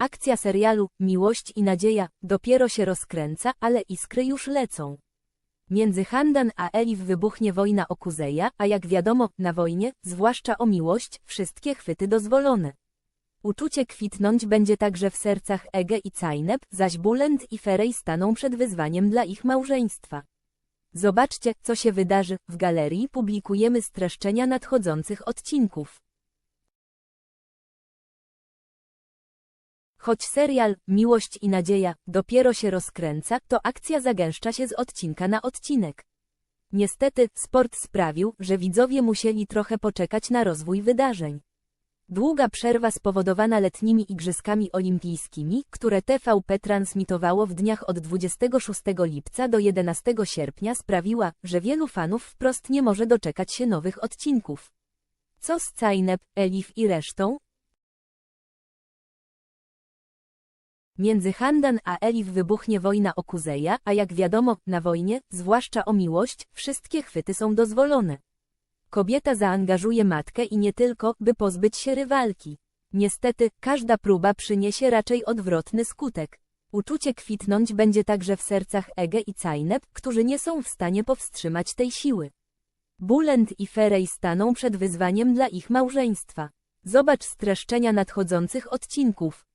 Akcja serialu Miłość i Nadzieja dopiero się rozkręca, ale iskry już lecą. Między Handan a Elif wybuchnie wojna o Kuzeja, a jak wiadomo, na wojnie, zwłaszcza o miłość, wszystkie chwyty dozwolone. Uczucie kwitnąć będzie także w sercach Ege i Cajneb, zaś Bulend i Ferej staną przed wyzwaniem dla ich małżeństwa. Zobaczcie, co się wydarzy. W galerii publikujemy streszczenia nadchodzących odcinków. Choć serial Miłość i Nadzieja dopiero się rozkręca, to akcja zagęszcza się z odcinka na odcinek. Niestety, sport sprawił, że widzowie musieli trochę poczekać na rozwój wydarzeń. Długa przerwa spowodowana letnimi Igrzyskami Olimpijskimi, które TVP transmitowało w dniach od 26 lipca do 11 sierpnia sprawiła, że wielu fanów wprost nie może doczekać się nowych odcinków. Co z Cajneb, Elif i resztą? Między Handan a Elif wybuchnie wojna o Kuzeja, a jak wiadomo, na wojnie, zwłaszcza o miłość, wszystkie chwyty są dozwolone. Kobieta zaangażuje matkę i nie tylko, by pozbyć się rywalki. Niestety, każda próba przyniesie raczej odwrotny skutek. Uczucie kwitnąć będzie także w sercach Ege i Cajneb, którzy nie są w stanie powstrzymać tej siły. Bulend i Ferej staną przed wyzwaniem dla ich małżeństwa. Zobacz streszczenia nadchodzących odcinków.